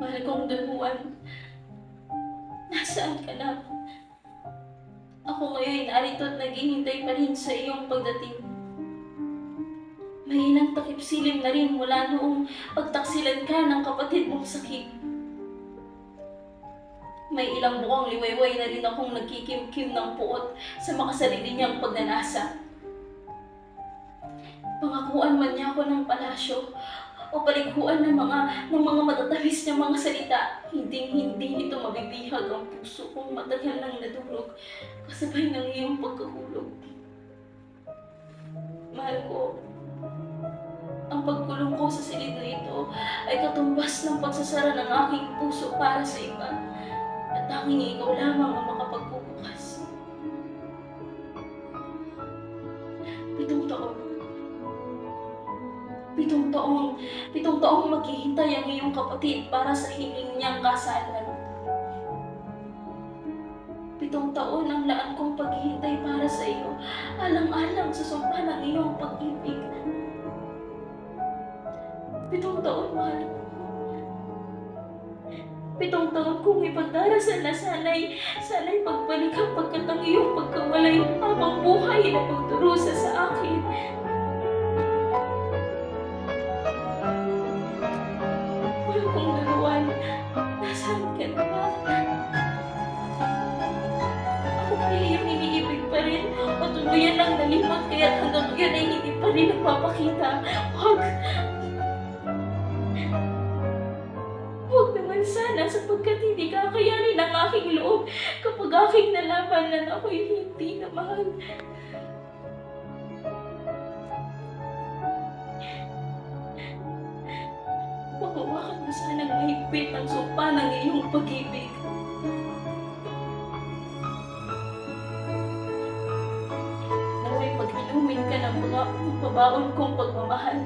kong Don Juan. Nasaan ka na? Ako ngayon narito at naghihintay pa rin sa iyong pagdating. May ilang takip silim na rin mula noong pagtaksilan ka ng kapatid mong sakit. May ilang bukang liwayway na rin akong nagkikimkim ng puot sa makasarili niyang pagnanasa. Pangakuan man niya ako ng palasyo o paliguan ng mga ng mga matatamis niya mga salita, hindi hindi nito mabibihag ang puso kong matagal nang nadurog kasabay ng iyong pagkahulog. Mahal ko, ang pagkulong ko sa silid na ito ay katumbas ng pagsasara ng aking puso para sa iba at tanging ikaw lamang ang makapagbubukas. Pitong taon. Pitong taong maghihintay ang iyong kapatid para sa hiling niyang kasalan. Pitong taon ang laan kong paghihintay para sa iyo, alang-alang sa sumpa ng iyong pag-ibig. Pitong taon, mahal ko. Pitong taon kong ipagdarasal na sana'y, sana'y pagbalik ang pagkat ang iyong pagkawalay habang buhay na pagdurusa sa akin. Mahal kong dalawan, nasaan ka na ba? Ako ba iyong iniibig pa rin o tuluyan lang nalimot kaya hanggang ngayon ay hindi pa rin nagpapakita? Huwag! Huwag naman sana sapagkat hindi kakayanin ang aking loob kapag aking nalaman na ako'y hindi na mahal. Pagawakan mo sanang mahigpit ang sumpa ng iyong pag-ibig. Naway paghilumin ka ng mga pabaon kong pagmamahal.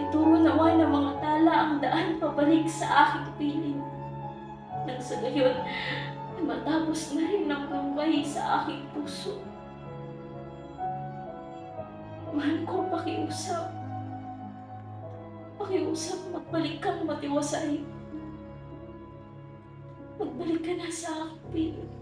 Ituro nawa ng mga tala ang daan pabalik sa aking piling. Nang sa gayon, ay matapos na rin ang lumbay sa aking puso. Mahal ko, pakiusap. Pakiusap, magbalik kang matiwasay. Magbalik ka na sa piling.